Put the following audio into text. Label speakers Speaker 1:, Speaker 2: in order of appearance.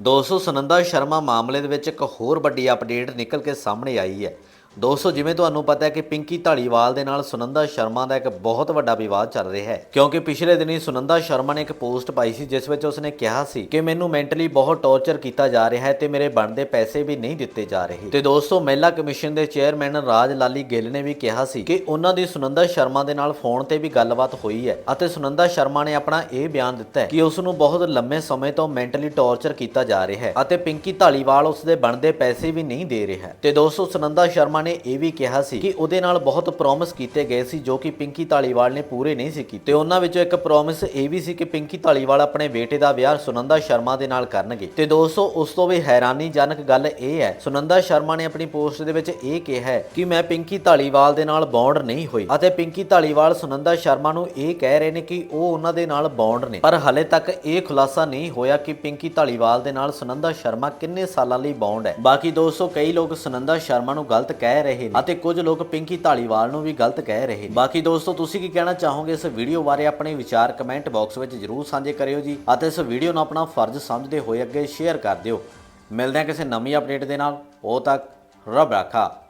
Speaker 1: ਦੋਸਤੋ ਸੁਨੰਦਾ ਸ਼ਰਮਾ ਮਾਮਲੇ ਦੇ ਵਿੱਚ ਇੱਕ ਹੋਰ ਵੱਡੀ ਅਪਡੇਟ ਨਿਕਲ ਕੇ ਸਾਹਮਣੇ ਆਈ ਹੈ। ਦੋਸਤੋ, ਜਿਵੇਂ ਤੁਹਾਨੂੰ ਪਤਾ ਹੈ ਕਿ ਪਿੰਕੀ ਢਾਲੀਵਾਲ ਦੇ ਨਾਲ ਸੁਨੰਦਾ ਸ਼ਰਮਾ ਦਾ ਇੱਕ ਬਹੁਤ ਵੱਡਾ ਵਿਵਾਦ ਚੱਲ ਰਿਹਾ ਹੈ। ਕਿਉਂਕਿ ਪਿਛਲੇ ਦਿਨੀ ਸੁਨੰਦਾ ਸ਼ਰਮਾ ਨੇ ਇੱਕ ਪੋਸਟ ਪਾਈ ਸੀ, ਜਿਸ ਵਿੱਚ ਉਸਨੇ ਕਿਹਾ ਸੀ ਕਿ ਮੈਨੂੰ ਮੈਂਟਲੀ ਬਹੁਤ ਟੌਰਚਰ ਕੀਤਾ ਜਾ ਰਿਹਾ ਹੈ ਤੇ ਮੇਰੇ ਬਣਦੇ ਪੈਸੇ ਵੀ ਨਹੀਂ ਦਿੱਤੇ ਜਾ ਰਹੇ। ਤੇ ਦੋਸਤੋ, ਮਹਿਲਾ ਕਮਿਸ਼ਨ ਦੇ ਚੇਅਰਮੈਨ ਰਾਜ ਲਾਲੀ ਗਿੱਲ ਨੇ ਵੀ ਕਿਹਾ ਸੀ ਕਿ ਉਹਨਾਂ ਦੀ ਸੁਨੰਦਾ ਸ਼ਰਮਾ ਦੇ ਨਾਲ ਫੋਨ ਤੇ ਵੀ ਗੱਲਬਾਤ ਹੋਈ ਹੈ ਅਤੇ ਸੁਨੰਦਾ ਸ਼ਰਮਾ ਨੇ ਆਪਣਾ ਇਹ ਬਿਆਨ ਦਿੱਤਾ ਹੈ ਕਿ ਉਸ ਨੂੰ ਬਹੁਤ ਲੰਮੇ ਸਮੇਂ ਤੋਂ ਮੈਂਟਲੀ ਟੌਰਚਰ ਕੀਤਾ ਜਾ ਰਿਹਾ ਹੈ ਅਤੇ ਪਿੰਕੀ ਢਾਲੀਵਾਲ ਉਸ ਦੇ ਬਣਦੇ ਪੈਸੇ ਵੀ ਨਹੀਂ ਦੇ ਰਿਹਾ ਤੇ ਦੋਸਤੋ, ਸੁਨੰਦਾ ਸ਼ਰਮਾ ਨੇ ਇਹ ਵੀ ਕਿਹਾ ਸੀ ਕਿ ਉਹਦੇ ਨਾਲ ਬਹੁਤ ਪ੍ਰੋਮਿਸ ਕੀਤੇ ਗਏ ਸੀ, ਜੋ ਕਿ ਪਿੰਕੀ ਧਾਲੀਵਾਲ ਨੇ ਪੂਰੇ ਨਹੀਂ ਸੀ ਕੀਤੇ। ਤੇ ਉਹਨਾਂ ਵਿੱਚੋਂ ਇੱਕ ਪ੍ਰੋਮਿਸ ਇਹ ਵੀ ਸੀ ਕਿ ਪਿੰਕੀ ਧਾਲੀਵਾਲ ਆਪਣੇ ਬੇਟੇ ਦਾ ਵਿਆਹ ਸੁਨੰਦਾ ਸ਼ਰਮਾ ਦੇ ਨਾਲ ਕਰਨਗੇ। ਤੇ ਦੋਸਤੋ, ਉਸ ਤੋਂ ਵੀ ਹੈਰਾਨੀਜਨਕ ਗੱਲ ਇਹ ਹੈ, ਸੁਨੰਦਾ ਸ਼ਰਮਾ ਨੇ ਆਪਣੀ ਪੋਸਟ ਦੇ ਵਿੱਚ ਇਹ ਕਿਹਾ ਹੈ ਕਿ ਮੈਂ ਪਿੰਕੀ ਧਾਲੀਵਾਲ ਦੇ ਨਾਲ ਬੌਂਡ ਨਹੀਂ ਹੋਈ ਅਤੇ ਪਿੰਕੀ ਧਾਲੀਵਾਲ ਸੁਨੰਦਾ ਸ਼ਰਮਾ ਨੂੰ ਇਹ ਕਹਿ ਰਹੇ ਨੇ ਕਿ ਉਹ ਉਹਨਾਂ ਦੇ ਨਾਲ ਬੌਂਡ ਨੇ। ਪਰ ਹਲੇ ਤੱਕ ਇਹ ਖੁਲਾਸਾ ਨਹੀਂ ਹੋਇਆ ਕਿ ਪਿੰਕੀ ਧਾਲੀਵਾਲ ਦੇ ਨਾਲ ਸੁਨੰਦਾ ਸ਼ਰਮਾ ਕਿੰਨੇ ਸਾਲਾਂ ਲਈ ਬੌਂਡ ਹੈ। ਬਾਕੀ ਦੋਸਤੋ, ਕਈ ਲੋਕ ਸੁਨੰਦਾ ਸ਼ਰਮਾ ਨੂੰ ਗਲਤ ਕਹਿ ਕਹਿ ਰਹੇ ਨੇ। ਅਤੇ ਕੁਝ ਲੋਕ ਪਿੰਕੀ ਢਾਲੀਵਾਲ ਨੂੰ ਵੀ ਗਲਤ ਕਹਿ ਰਹੇ ਨੇ। ਬਾਕੀ ਦੋਸਤੋ, ਤੁਸੀਂ ਕੀ ਕਹਿਣਾ ਚਾਹੋਗੇ? ਇਸ ਵੀਡੀਓ ਬਾਰੇ ਆਪਣੇ ਵਿਚਾਰ ਕਮੈਂਟ ਬਾਕਸ ਵਿੱਚ ਜਰੂਰ ਸਾਂਝੇ ਕਰਿਓ ਜੀ ਅਤੇ ਇਸ ਵੀਡੀਓ ਨੂੰ ਆਪਣਾ ਫਰਜ਼ ਸਮਝਦੇ ਹੋਏ ਅੱਗੇ ਸ਼ੇਅਰ ਕਰ ਦਿਓ। ਮਿਲਦੇ ਹਾਂ ਕਿਸੇ ਨਵੀਂ ਅਪਡੇਟ ਦੇ ਨਾਲ। ਉਹ ਤੱਕ ਰੱਬ ਰਾਖਾ।